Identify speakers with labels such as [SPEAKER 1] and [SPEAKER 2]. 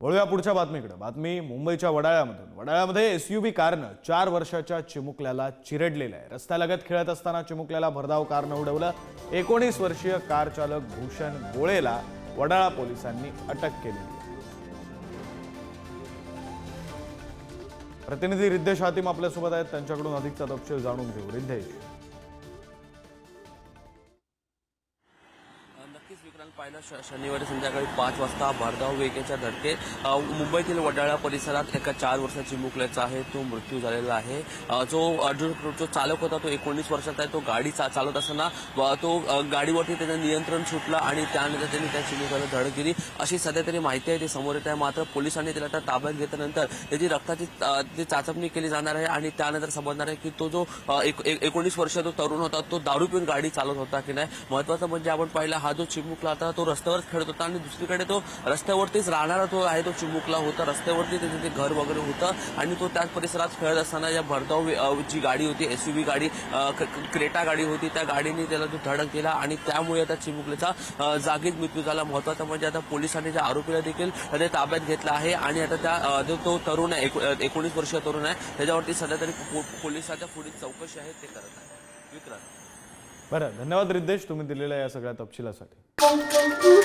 [SPEAKER 1] वळूया पुढच्या बातमीकडे. बातमी मुंबईच्या वडाळ्यामधून. वडाळ्यामध्ये एसयूव्ही कारनं चार वर्षाच्या चिमुकल्याला चिरडलेलं आहे. रस्त्यालगत खेळत असताना चिमुकल्याला भरधाव कारनं उडवलं. एकोणीस वर्षीय कार चालक भूषण गोळेला वडाळा पोलिसांनी अटक केलेली आहे. प्रतिनिधी रिद्धेश हातीम आपल्यासोबत आहेत. त्यांच्याकडून अधिकचा तपशील जाणून घेऊ. रिद्धेश.
[SPEAKER 2] नक्कीच विक्रांत पाहिलं श- शनिवारी संध्याकाळी पाच वाजता भरधाव वेगेच्या धडकेत मुंबईतील वडाळा परिसरात एका चार वर्षाची मुकल्याचा आहे. तो मृत्यू झालेला आहे. जो जो चालक होता तो एकोणीस वर्षाचा आहे. तो गाडी चा- चालवत असताना तो गाडीवरती त्याचं नियंत्रण सुटलं आणि त्यानंतर त्यांनी त्या चिमुकाला धडक दिली. अशी सध्या तरी माहिती आहे ती समोर येत आहे. मात्र पोलिसांनी त्याला आता ताब्यात घेतल्यानंतर त्याची रक्ताची ती चाचपणी केली जाणार आहे आणि त्यानंतर समजणार आहे की तो जो एक- एकोणीस वर्ष जो तरुण होता तो दारू पिऊन गाडी चालवत होता की नाही? महत्वाचं म्हणजे आपण पाहिलं हा जो चिमुकला होता तो रस्त्यावरच खेळत होता आणि दुसरीकडे तो रस्त्यावरतीच राहणारा तो आहे तो चिमुकला होता. रस्त्यावरती त्याचं ते घर वगैरे होतं आणि तो त्याच परिसरात खेळत असताना या भरधाव जी गाडी होती एस गाडी क्रेटा गाडी होती त्या गाडीने त्याला तो धडक दिला आणि त्यामुळे आता चिमुकलेचा जागीच मृत्यू झाला. महत्त्वाचा म्हणजे आता पोलिसांनी त्या आरोपीला देखील ताब्यात घेतला आहे आणि आता त्या जो तो तरुण आहे एकोणीस वर्षीय तरुण आहे त्याच्यावरती सध्या तरी पोलिसाच्या पुढील चौकशी आहे ते करत आहे. विक्रांत.
[SPEAKER 1] बरं धन्यवाद रिद्धेश तुम्ही दिलेल्या या सगळ्या तपशिलासाठी.